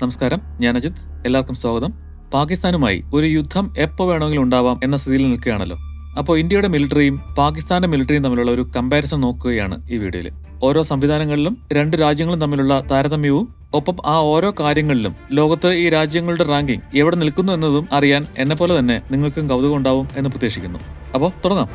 നമസ്കാരം ഞാൻ അജിത്. എല്ലാവർക്കും സ്വാഗതം. പാകിസ്ഥാനുമായി ഒരു യുദ്ധം എപ്പോൾ വേണമെങ്കിലും ഉണ്ടാവാം എന്ന സ്ഥിതിയിൽ നിൽക്കുകയാണല്ലോ. അപ്പോൾ ഇന്ത്യയുടെ മിലിറ്ററിയും പാകിസ്ഥാന്റെ മിലിറ്ററിയും തമ്മിലുള്ള ഒരു കമ്പാരിസൺ നോക്കുകയാണ് ഈ വീഡിയോയിൽ ഓരോ സംവിധാനങ്ങളിലും രണ്ട് രാജ്യങ്ങളും തമ്മിലുള്ള താരതമ്യവും ഒപ്പം ആ ഓരോ കാര്യങ്ങളിലും ലോകത്ത് ഈ രാജ്യങ്ങളുടെ റാങ്കിംഗ് എവിടെ നിൽക്കുന്നു എന്നതും അറിയാൻ എന്നെ പോലെ തന്നെ നിങ്ങൾക്കും കൗതുകം ഉണ്ടാവും എന്ന് പ്രതീക്ഷിക്കുന്നു. അപ്പോൾ തുടങ്ങാം.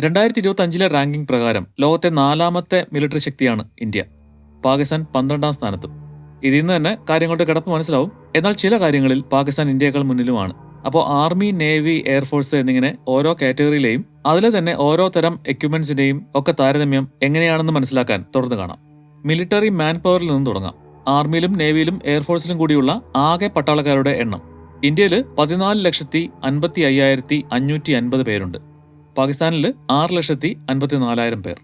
രണ്ടായിരത്തി ഇരുപത്തി അഞ്ചിലെ റാങ്കിംഗ് പ്രകാരം ലോകത്തെ നാലാമത്തെ മിലിറ്ററി ശക്തിയാണ് ഇന്ത്യ. പാകിസ്ഥാൻ പന്ത്രണ്ടാം സ്ഥാനത്തും. ഇതിൽ നിന്ന് തന്നെ കാര്യങ്ങളുടെ കിടപ്പ് മനസ്സിലാവും. എന്നാൽ ചില കാര്യങ്ങളിൽ പാകിസ്ഥാൻ ഇന്ത്യയേക്കാൾ മുന്നിലുമാണ്. അപ്പോൾ ആർമി നേവി എയർഫോഴ്സ് എന്നിങ്ങനെ ഓരോ കാറ്റഗറിയിലെയും അതിലെ തന്നെ ഓരോ തരം എക്യുപ്മെന്റ്സിന്റെയും ഒക്കെ താരതമ്യം എങ്ങനെയാണെന്ന് മനസ്സിലാക്കാൻ തുടർന്ന് കാണാം. മിലിറ്ററി മാൻ പവറിൽ നിന്ന് തുടങ്ങാം. ആർമിയിലും നേവിയിലും എയർഫോഴ്സിലും കൂടിയുള്ള ആകെ പട്ടാളക്കാരുടെ എണ്ണം. ഇന്ത്യയിൽ പതിനാല് ലക്ഷത്തി അൻപത്തി അയ്യായിരത്തി അഞ്ഞൂറ്റി അൻപത് പേരുണ്ട്. പാകിസ്ഥാനിൽ ആറ് ലക്ഷത്തി അൻപത്തി നാലായിരം പേർ.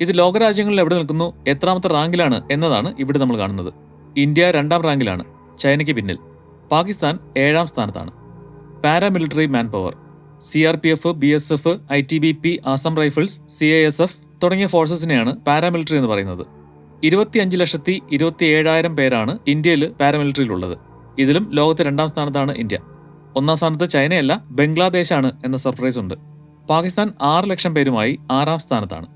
ഇത് ലോകരാജ്യങ്ങളിൽ എവിടെ നിൽക്കുന്നു എത്രാമത്തെ റാങ്കിലാണ് എന്നതാണ് ഇവിടെ നമ്മൾ കാണുന്നത്. ഇന്ത്യ രണ്ടാം റാങ്കിലാണ് ചൈനയ്ക്ക് പിന്നിൽ. പാകിസ്ഥാൻ ഏഴാം സ്ഥാനത്താണ്. Paramilitary man power C R P F B S F I T B P Assam rifles C I S F തുടങ്ങിയ ഫോഴ്സസിനെയാണ് പാരാമിലിറ്ററി എന്ന് പറയുന്നത്. ഇരുപത്തിയഞ്ച് ലക്ഷത്തി ഇരുപത്തി ഏഴായിരം പേരാണ് ഇന്ത്യയിൽ പാരാമിലിറ്ററിയിലുള്ളത്. ഇതിലും ലോകത്തെ രണ്ടാം സ്ഥാനത്താണ് ഇന്ത്യ. ഒന്നാം സ്ഥാനത്ത് ചൈനയല്ല ബംഗ്ലാദേശാണ് എന്ന സർപ്രൈസ് ഉണ്ട്. പാകിസ്ഥാൻ ആറ് ലക്ഷം പേരുമായി ആറാം സ്ഥാനത്താണ്.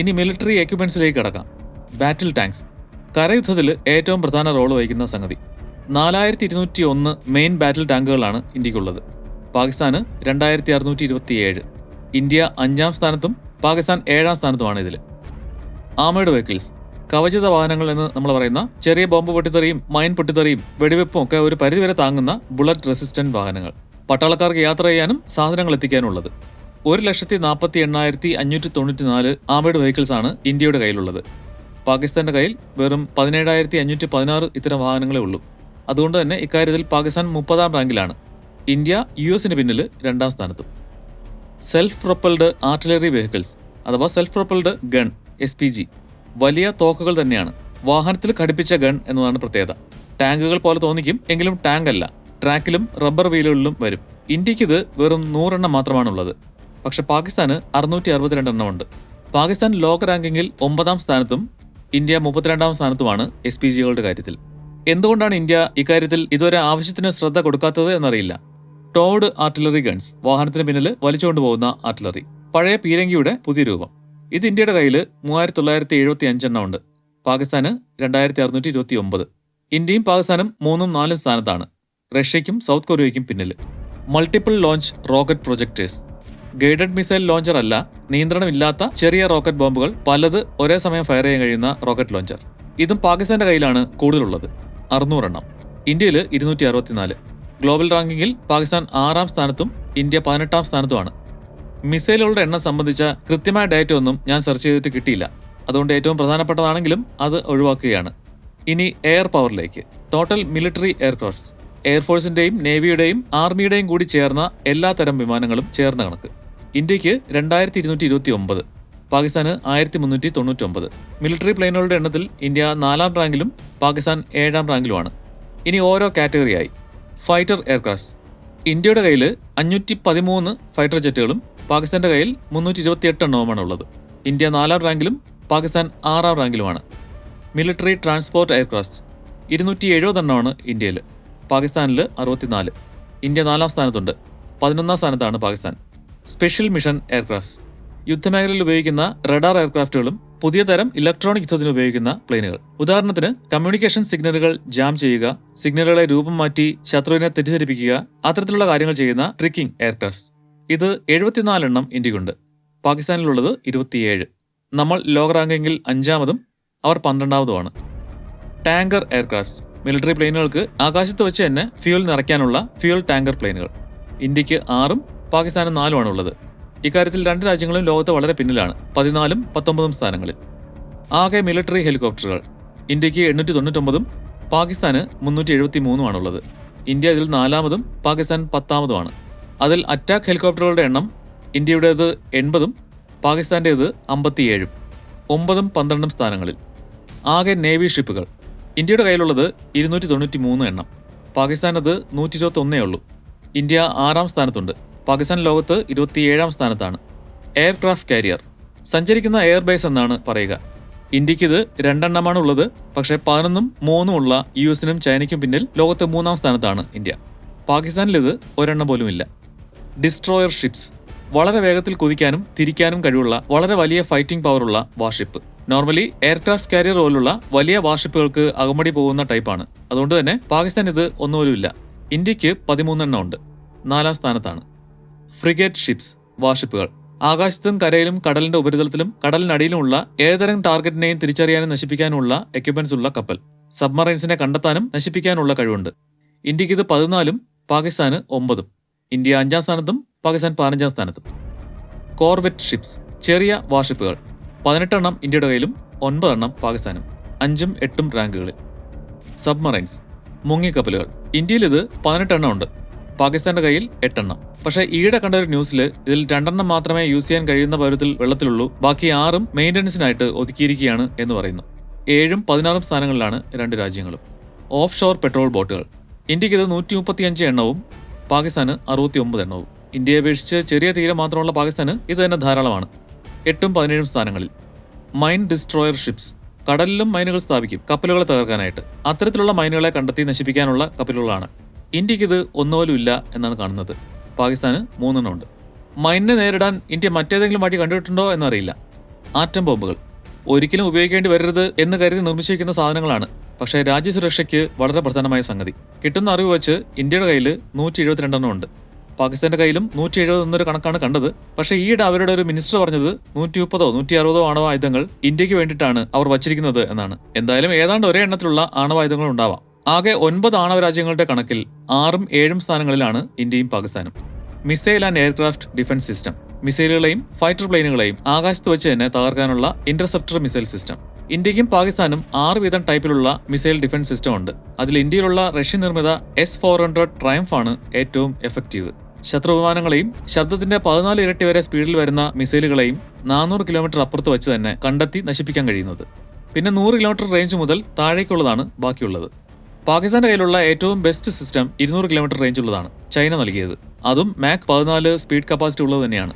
ഇനി മിലിറ്ററി എക്യുപ്മെന്റ്സിലേക്ക് കടക്കാം. ബാറ്റിൽ ടാങ്ക്സ് കരയുദ്ധത്തിൽ ഏറ്റവും പ്രധാന റോൾ വഹിക്കുന്ന സംഗതി. നാലായിരത്തി ഇരുന്നൂറ്റി ഒന്ന് മെയിൻ ബാറ്റിൽ ടാങ്കുകളാണ് ഇന്ത്യക്കുള്ളത്. പാകിസ്ഥാന് രണ്ടായിരത്തി അറുന്നൂറ്റി ഇരുപത്തിയേഴ് ഇന്ത്യ അഞ്ചാം സ്ഥാനത്തും പാകിസ്ഥാൻ ഏഴാം സ്ഥാനത്തുമാണ് ഇതിൽ ആമേഡ് വെഹിക്കിൾസ് കവചിത വാഹനങ്ങൾ എന്ന് നമ്മൾ പറയുന്ന ചെറിയ ബോംബ് പൊട്ടിത്തെറിയും മൈൻ പൊട്ടിത്തെറിയും വെടിവെപ്പും ഒക്കെ ഒരു പരിധിവരെ താങ്ങുന്ന ബുള്ളറ്റ് റെസിസ്റ്റന്റ് വാഹനങ്ങൾ. പട്ടാളക്കാർക്ക് യാത്ര ചെയ്യാനും സാധനങ്ങൾ എത്തിക്കാനുള്ളത്. ഒരു ലക്ഷത്തി നാൽപ്പത്തി എണ്ണായിരത്തി അഞ്ഞൂറ്റി തൊണ്ണൂറ്റി നാല് ആമേഡ് വെഹിക്കിൾസ് ആണ് ഇന്ത്യയുടെ കയ്യിലുള്ളത്. പാകിസ്ഥാന്റെ കയ്യിൽ വെറും പതിനേഴായിരത്തി അഞ്ഞൂറ്റി പതിനാറ് ഇത്തരം വാഹനങ്ങളേ ഉള്ളൂ. അതുകൊണ്ട് തന്നെ ഇക്കാര്യത്തിൽ പാകിസ്ഥാൻ മുപ്പതാം റാങ്കിലാണ്. ഇന്ത്യ യു എസിന് പിന്നിൽ രണ്ടാം സ്ഥാനത്തും. സെൽഫ് പ്രൊപ്പൽഡ് ആർട്ടിലറി വെഹിക്കിൾസ് അഥവാ self propelled gun S P G വലിയ തോക്കുകൾ തന്നെയാണ്. വാഹനത്തിൽ ഘടിപ്പിച്ച ഗൺ എന്നതാണ് പ്രത്യേകത. ടാങ്കുകൾ പോലെ തോന്നിക്കും എങ്കിലും ടാങ്ക് അല്ല ട്രാക്കിലും റബ്ബർ വീലുകളിലും വരും. ഇന്ത്യയ്ക്ക് ഇത് വെറും നൂറെണ്ണം മാത്രമാണുള്ളത്. പക്ഷെ പാകിസ്ഥാന് അറുന്നൂറ്റി അറുപത്തിരണ്ട് എണ്ണം ഉണ്ട് പാകിസ്ഥാൻ ലോക റാങ്കിങ്ങിൽ ഒമ്പതാം സ്ഥാനത്തും ഇന്ത്യ മുപ്പത്തിരണ്ടാം സ്ഥാനത്തുമാണ് എസ് പി ജികളുടെ കാര്യത്തിൽ. എന്തുകൊണ്ടാണ് ഇന്ത്യ ഇക്കാര്യത്തിൽ ഇതുവരെ ആവശ്യത്തിന് ശ്രദ്ധ കൊടുക്കാത്തത് എന്നറിയില്ല. ടോഡ് ആർട്ടിലറി ഗൺസ് വാഹനത്തിന് പിന്നിൽ വലിച്ചുകൊണ്ട് പോകുന്ന ആർട്ടിലറി. പഴയ പീരങ്കിയുടെ പുതിയ രൂപം. ഇത് ഇന്ത്യയുടെ കയ്യിൽ മൂവായിരത്തി തൊള്ളായിരത്തി എഴുപത്തി അഞ്ചെണ്ണം ഉണ്ട് പാകിസ്ഥാന് രണ്ടായിരത്തി അറുന്നൂറ്റി ഇരുപത്തി ഒമ്പത് ഇന്ത്യയും പാകിസ്ഥാനും മൂന്നും നാലും സ്ഥാനത്താണ്. റഷ്യയ്ക്കും സൗത്ത് കൊറിയയ്ക്കും പിന്നിൽ multiple launch rocket projectors. Guided missile launcher അല്ല നിയന്ത്രണമില്ലാത്ത ചെറിയ റോക്കറ്റ് ബോംബുകൾ പലത് ഒരേ സമയം ഫയർ ചെയ്യാൻ കഴിയുന്ന റോക്കറ്റ് ലോഞ്ചർ. ഇതും പാകിസ്ഥാന്റെ കയ്യിലാണ് കൂടുതലുള്ളത്. അറുന്നൂറെണ്ണം. ഇന്ത്യയിൽ ഇരുന്നൂറ്റി അറുപത്തിനാല് ഗ്ലോബൽ റാങ്കിങ്ങിൽ പാകിസ്ഥാൻ ആറാം സ്ഥാനത്തും ഇന്ത്യ പതിനെട്ടാം സ്ഥാനത്തുമാണ്. മിസൈലുകളുടെ എണ്ണം സംബന്ധിച്ച കൃത്യമായ ഡേറ്റ ഒന്നും ഞാൻ സെർച്ച് ചെയ്തിട്ട് കിട്ടിയില്ല. അതുകൊണ്ട് ഏറ്റവും പ്രധാനപ്പെട്ടതാണെങ്കിലും അത് ഒഴിവാക്കുകയാണ്. ഇനി എയർ പവറിലേക്ക്. Total military aircrafts. എയർഫോഴ്സിന്റെയും നേവിയുടെയും ആർമിയുടെയും കൂടി ചേർന്ന എല്ലാ തരം വിമാനങ്ങളും ചേർന്ന കണക്ക്. ഇന്ത്യയ്ക്ക് രണ്ടായിരത്തി ഇരുന്നൂറ്റി ഇരുപത്തി ഒമ്പത് പാകിസ്ഥാന് ആയിരത്തി മുന്നൂറ്റി തൊണ്ണൂറ്റി ഒമ്പത് മിലിറ്ററി പ്ലെയിനുകളുടെ എണ്ണത്തിൽ ഇന്ത്യ നാലാം റാങ്കിലും പാകിസ്ഥാൻ ഏഴാം റാങ്കിലുമാണ്. ഇനി ഓരോ കാറ്റഗറിയായി. Fighter aircrafts. ഇന്ത്യയുടെ കയ്യിൽ അഞ്ഞൂറ്റി പതിമൂന്ന് ഫൈറ്റർ ജെറ്റുകളും പാകിസ്ഥാന്റെ കയ്യിൽ മുന്നൂറ്റി ഇരുപത്തിയെട്ട് എണ്ണവുമാണ് ഉള്ളത് ഇന്ത്യ നാലാം റാങ്കിലും പാകിസ്ഥാൻ ആറാം റാങ്കിലുമാണ്. Military transport aircrafts. ഇരുന്നൂറ്റി എഴുപത് എണ്ണമാണ് ഇന്ത്യയിൽ. പാകിസ്ഥാനിൽ അറുപത്തിനാല്. ഇന്ത്യ നാലാം സ്ഥാനത്തുണ്ട്. പതിനൊന്നാം സ്ഥാനത്താണ് പാകിസ്ഥാൻ. Special mission aircrafts. യുദ്ധമേഖലയിൽ ഉപയോഗിക്കുന്ന റഡാർ എയർക്രാഫ്റ്റുകളും പുതിയ തരം ഇലക്ട്രോണിക് യുദ്ധത്തിന് ഉപയോഗിക്കുന്ന പ്ലെയിനുകൾ. ഉദാഹരണത്തിന് കമ്മ്യൂണിക്കേഷൻ സിഗ്നലുകൾ ജാം ചെയ്യുക സിഗ്നലുകളെ രൂപം മാറ്റി ശത്രുവിനെ തെറ്റിദ്ധരിപ്പിക്കുക അത്തരത്തിലുള്ള കാര്യങ്ങൾ ചെയ്യുന്ന ട്രിക്കിംഗ് എയർക്രാഫ്റ്റ്സ്. ഇത് എഴുപത്തിനാലെണ്ണം ഇന്ത്യക്കുണ്ട്. പാകിസ്ഥാനിലുള്ളത് ഇരുപത്തിയേഴ്. നമ്മൾ ലോക റാങ്കിങ്ങിൽ അഞ്ചാമതും അവർ പന്ത്രണ്ടാമതുമാണ്. Tanker aircrafts. മിലിറ്ററി പ്ലെയിനുകൾക്ക് ആകാശത്ത് വെച്ച് തന്നെ ഫ്യൂൽ നിറയ്ക്കാനുള്ള ഫ്യൂൽ ടാങ്കർ പ്ലെയിനുകൾ. ഇന്ത്യയ്ക്ക് ആറും പാകിസ്ഥാന് നാലുമാണ് ഉള്ളത് ഇക്കാര്യത്തിൽ രണ്ട് രാജ്യങ്ങളും ലോകത്ത് വളരെ പിന്നിലാണ്. പതിനാലും പത്തൊമ്പതും സ്ഥാനങ്ങളിൽ. ആകെ മിലിറ്ററി ഹെലികോപ്റ്ററുകൾ. ഇന്ത്യയ്ക്ക് എണ്ണൂറ്റി തൊണ്ണൂറ്റൊമ്പതും പാകിസ്ഥാന് മുന്നൂറ്റി എഴുപത്തി മൂന്നുമാണുള്ളത് ഇന്ത്യ ഇതിൽ നാലാമതും പാകിസ്ഥാൻ പത്താമതുമാണ്. അതിൽ അറ്റാക്ക് ഹെലികോപ്റ്ററുകളുടെ എണ്ണം ഇന്ത്യയുടേത് എൺപതും പാകിസ്ഥാന്റേത് അമ്പത്തിയേഴും ഒമ്പതും പന്ത്രണ്ടും സ്ഥാനങ്ങളിൽ. ആകെ നേവി ഷിപ്പുകൾ. ഇന്ത്യയുടെ കയ്യിലുള്ളത് ഇരുന്നൂറ്റി തൊണ്ണൂറ്റി മൂന്ന് എണ്ണം. പാകിസ്ഥാനത് നൂറ്റി ഇരുപത്തി ഒന്നേ ഉള്ളൂ ഇന്ത്യ ആറാം സ്ഥാനത്തുണ്ട്. പാകിസ്ഥാൻ ലോകത്ത് ഇരുപത്തിയേഴാം സ്ഥാനത്താണ്. Aircraft carrier. സഞ്ചരിക്കുന്ന എയർബേസ് എന്നാണ് പറയുക. ഇന്ത്യക്കിത് രണ്ടെണ്ണമാണ് ഉള്ളത് പക്ഷേ പതിനൊന്നും മൂന്നും ഉള്ള യു എസിനും ചൈനയ്ക്കും പിന്നിൽ ലോകത്ത് മൂന്നാം സ്ഥാനത്താണ് ഇന്ത്യ. പാകിസ്ഥാനിലിത് ഒരെണ്ണം പോലുമില്ല. Destroyer ships. വളരെ വേഗത്തിൽ കുതിക്കാനും തിരിക്കാനും കഴിവുള്ള വളരെ വലിയ ഫൈറ്റിംഗ് പവറുള്ള വാർഷിപ്പ് നോർമലി എയർക്രാഫ്റ്റ് കാരിയർ പോലുള്ള വലിയ വാർഷിപ്പുകൾക്ക് അകമടി പോകുന്ന ടൈപ്പാണ് അതുകൊണ്ട് തന്നെ പാകിസ്ഥാൻ ഇത് ഒന്നുപോലുമില്ല. ഇന്ത്യയ്ക്ക് പതിമൂന്നെണ്ണം ഉണ്ട്. നാലാം സ്ഥാനത്താണ്. ഫ്രിഗേറ്റ് ഷിപ്സ് വാർഷിപ്പുകൾ ആകാശത്തും കരയിലും കടലിന്റെ ഉപരിതലത്തിലും കടലിനടിയിലുമുള്ള ഏതുതരം ടാർഗറ്റിനെയും തിരിച്ചറിയാനും നശിപ്പിക്കാനുമുള്ള എക്യുപ്മെന്റ്സ് ഉള്ള കപ്പൽ. സബ്മറൈൻസിനെ കണ്ടെത്താനും നശിപ്പിക്കാനുള്ള കഴിവുണ്ട്. ഇന്ത്യയ്ക്ക് ഇത് പതിനാലും പാകിസ്ഥാന് ഒമ്പതും. ഇന്ത്യ അഞ്ചാം സ്ഥാനത്തും പാകിസ്ഥാൻ പതിനഞ്ചാം സ്ഥാനത്തും. കോർവെറ്റ് ഷിപ്സ് ചെറിയ വാർഷിപ്പുകൾ പതിനെട്ടെണ്ണം ഇന്ത്യയുടെ കയ്യിലും ഒൻപതെണ്ണം പാകിസ്ഥാനും അഞ്ചും എട്ടും റാങ്കുകളിൽ. സബ്മറൈൻസ് മുങ്ങിക്കപ്പലുകൾ. ഇന്ത്യയിൽ ഇത് പതിനെട്ടെണ്ണം ഉണ്ട്. പാകിസ്ഥാന്റെ കയ്യിൽ എട്ടെണ്ണം. പക്ഷേ ഈയിടെ കണ്ട ഒരു ന്യൂസിൽ ഇതിൽ രണ്ടെണ്ണം മാത്രമേ യൂസ് ചെയ്യാൻ കഴിയുന്ന പരുവത്തിൽ വെള്ളത്തിലുള്ളൂ. ബാക്കി ആറും മെയിന്റനൻസിനായിട്ട് ഒതുക്കിയിരിക്കുകയാണ് എന്ന് പറയുന്നു. ഏഴും പതിനാറും സ്ഥാനങ്ങളിലാണ് രണ്ട് രാജ്യങ്ങളും. ഓഫ് ഷോർ പെട്രോൾ ബോട്ടുകൾ. ഇന്ത്യയ്ക്ക് ഇത് നൂറ്റി മുപ്പത്തിയഞ്ച് എണ്ണവും പാകിസ്ഥാന് അറുപത്തി ഒമ്പത് എണ്ണവും. ഇന്ത്യയെ അപേക്ഷിച്ച് ചെറിയ തീരം മാത്രമുള്ള പാകിസ്ഥാന് ഇത് തന്നെ ധാരാളമാണ്. എട്ടും പതിനേഴും സ്ഥാനങ്ങളിൽ. മൈൻ ഡിസ്ട്രോയർ ഷിപ്സ് കടലിലും മൈനുകൾ സ്ഥാപിക്കും കപ്പലുകളെ തകർക്കാനായിട്ട്. അത്തരത്തിലുള്ള മൈനുകളെ കണ്ടെത്തി നശിപ്പിക്കാനുള്ള കപ്പലുകളാണ്. ഇന്ത്യയ്ക്ക് ഇത് ഒന്നുപോലും ഇല്ല എന്നാണ് കാണുന്നത്. പാകിസ്ഥാന് മൂന്നെണ്ണം ഉണ്ട്. മൈനിനെ നേരിടാൻ ഇന്ത്യ മറ്റേതെങ്കിലും വഴി കണ്ടിട്ടുണ്ടോ എന്നറിയില്ല. ആറ്റം ബോംബുകൾ. ഒരിക്കലും ഉപയോഗിക്കേണ്ടി വരരുത് എന്ന് കരുതി നിർമ്മിച്ചിരിക്കുന്ന സാധനങ്ങളാണ്. പക്ഷേ രാജ്യസുരക്ഷയ്ക്ക് വളരെ പ്രധാനമായ സംഗതി. കിട്ടുന്ന അറിവ് വെച്ച് ഇന്ത്യയുടെ കയ്യിൽ നൂറ്റി എഴുപത്തിരണ്ടെണ്ണം ഉണ്ട്. പാകിസ്ഥാന്റെ കയ്യിലും നൂറ്റി എഴുപത് എന്നൊരു കണക്കാണ് കണ്ടത്. പക്ഷേ ഈയിടെ അവരുടെ ഒരു മിനിസ്റ്റർ പറഞ്ഞത് നൂറ്റി മുപ്പതോ നൂറ്റി അറുപതോ ആണവായുധങ്ങൾ ഇന്ത്യയ്ക്ക് വേണ്ടിയിട്ടാണ് അവർ വച്ചിരിക്കുന്നത് എന്നാണ്. എന്തായാലും ഏതാണ്ട് ഒരേ എണ്ണത്തിലുള്ള ആണവായുധങ്ങൾ ഉണ്ടാവാം. ആകെ ഒൻപത് ആണവ രാജ്യങ്ങളുടെ കണക്കിൽ ആറും ഏഴും സ്ഥാനങ്ങളിലാണ് ഇന്ത്യയും പാകിസ്ഥാനും. Missile and aircraft defence system. മിസൈലുകളെയും fighter പ്ലെയിനുകളെയും ആകാശത്ത് വെച്ച് തന്നെ തകർക്കാനുള്ള ഇന്റർസെപ്റ്റർ മിസൈൽ സിസ്റ്റം. ഇന്ത്യക്കും പാകിസ്ഥാനും ആറ് വീതം ടൈപ്പിലുള്ള മിസൈൽ ഡിഫൻസ് സിസ്റ്റം ഉണ്ട്. അതിൽ ഇന്ത്യയിലുള്ള റഷ്യൻ നിർമ്മിത എസ് ഫോർ ഹൺഡ്രഡ് ട്രയംഫാണ് ഏറ്റവും എഫക്റ്റീവ്. ശത്രു വിമാനങ്ങളെയും ശബ്ദത്തിന്റെ പതിനാല് ഇരട്ടി വരെ സ്പീഡിൽ വരുന്ന മിസൈലുകളെയും നാനൂറ് കിലോമീറ്റർ അപ്പുറത്ത് വെച്ച് തന്നെ കണ്ടെത്തി നശിപ്പിക്കാൻ കഴിയുന്നത്. പിന്നെ നൂറ് കിലോമീറ്റർ റേഞ്ച് മുതൽ താഴേക്കുള്ളതാണ് ബാക്കിയുള്ളത്. പാകിസ്ഥാന്റെ കയ്യിലുള്ള ഏറ്റവും ബെസ്റ്റ് സിസ്റ്റം ഇരുന്നൂറ് കിലോമീറ്റർ റേഞ്ച് ഉള്ളതാണ് ചൈന നൽകിയത്. അതും മാക് പതിനാല് സ്പീഡ് കപ്പാസിറ്റി ഉള്ളത് തന്നെയാണ്.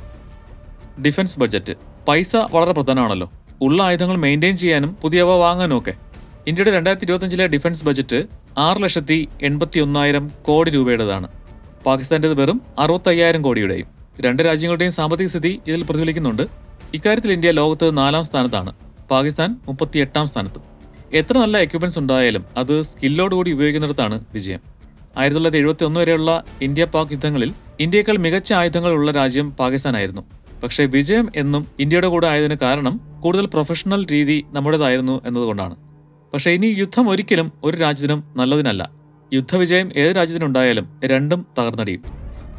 ഡിഫൻസ് ബഡ്ജറ്റ് പൈസ വളരെ പ്രധാനമാണല്ലോ. ഉള്ള ആയുധങ്ങൾ മെയിന്റെയിൻ ചെയ്യാനും പുതിയവ വാങ്ങാനും ഒക്കെ ഇന്ത്യയുടെ രണ്ടായിരത്തി ഇരുപത്തഞ്ചിലെ ഡിഫൻസ് ബജറ്റ് ആറ് ലക്ഷത്തി എൺപത്തി ഒന്നായിരം കോടി രൂപയുടേതാണ്. പാകിസ്ഥാന്റേത് വെറും അറുപത്തയ്യായിരം കോടിയുടെയും രണ്ട് രാജ്യങ്ങളുടെയും സാമ്പത്തിക സ്ഥിതി ഇതിൽ പ്രതിഫലിക്കുന്നുണ്ട്. ഇക്കാര്യത്തിൽ ഇന്ത്യ ലോകത്ത് നാലാം സ്ഥാനത്താണ്. പാകിസ്ഥാൻ മുപ്പത്തി എട്ടാം സ്ഥാനത്തും. എത്ര നല്ല എക്യുപ്മെന്റ്സ് ഉണ്ടായാലും അത് സ്കില്ലോടുകൂടി ഉപയോഗിക്കുന്നിടത്താണ് വിജയം. ആയിരത്തി തൊള്ളായിരത്തി എഴുപത്തി ഒന്ന് വരെയുള്ള ഇന്ത്യ പാക് യുദ്ധങ്ങളിൽ ഇന്ത്യയേക്കാൾ മികച്ച ആയുധങ്ങൾ ഉള്ള രാജ്യം പാകിസ്ഥാനായിരുന്നു. പക്ഷേ വിജയം എന്നും ഇന്ത്യയുടെ കൂടെ ആയതിന് കാരണം കൂടുതൽ പ്രൊഫഷണൽ രീതി നമ്മുടേതായിരുന്നു എന്നതുകൊണ്ടാണ്. പക്ഷേ ഇനി യുദ്ധം ഒരിക്കലും ഒരു രാജ്യത്തിനും നല്ലതിനല്ല. യുദ്ധവിജയം ഏത് രാജ്യത്തിനുണ്ടായാലും രണ്ടും തകർന്നടിയും.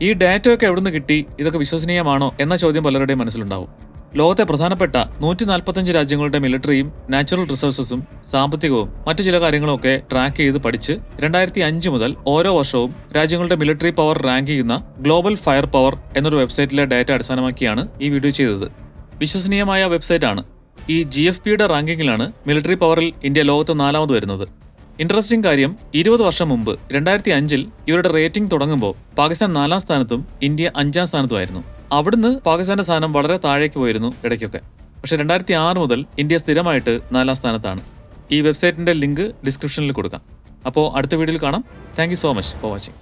ഈ ഡാറ്റയൊക്കെ എവിടുന്ന് കിട്ടി? ഇതൊക്കെ വിശ്വസനീയമാണോ എന്ന ചോദ്യം പലരുടെയും മനസ്സിലുണ്ടാവും. ലോകത്തെ പ്രധാനപ്പെട്ട നൂറ്റി നാൽപ്പത്തഞ്ച് രാജ്യങ്ങളുടെ മിലിറ്ററിയും നാച്ചുറൽ റിസോഴ്സസും സാമ്പത്തികവും മറ്റു ചില കാര്യങ്ങളും ഒക്കെ ട്രാക്ക് ചെയ്ത് പഠിച്ച് രണ്ടായിരത്തി അഞ്ച് മുതൽ ഓരോ വർഷവും രാജ്യങ്ങളുടെ മിലിറ്ററി പവർ റാങ്ക് ചെയ്യുന്ന ഗ്ലോബൽ ഫയർ പവർ എന്നൊരു വെബ്സൈറ്റിലെ ഡാറ്റ അടിസ്ഥാനമാക്കിയാണ് ഈ വീഡിയോ ചെയ്തത്. വിശ്വസനീയമായ വെബ്സൈറ്റാണ്. ഈ ജി എഫ് പിയുടെ റാങ്കിങ്ങിലാണ് മിലിറ്ററി പവറിൽ ഇന്ത്യ ലോകത്ത് നാലാമത് വരുന്നത്. ഇൻട്രസ്റ്റിംഗ് കാര്യം ഇരുപത് വർഷം മുമ്പ് രണ്ടായിരത്തി അഞ്ചിൽ ഇവരുടെ റേറ്റിംഗ് തുടങ്ങുമ്പോൾ പാകിസ്ഥാൻ നാലാം സ്ഥാനത്തും ഇന്ത്യ അഞ്ചാം സ്ഥാനത്തുമായിരുന്നു. അവിടുന്ന് പാകിസ്ഥാന്റെ സ്ഥാനം വളരെ താഴേക്ക് പോയിരുന്നു ഇടയ്ക്കൊക്കെ. പക്ഷെ രണ്ടായിരത്തി ആറ് മുതൽ ഇന്ത്യ സ്ഥിരമായിട്ട് നാലാം സ്ഥാനത്താണ്. ഈ വെബ്സൈറ്റിന്റെ ലിങ്ക് ഡിസ്ക്രിപ്ഷനിൽ കൊടുക്കാം. അപ്പോൾ അടുത്ത വീഡിയോയിൽ കാണാം. Thank so much for watching.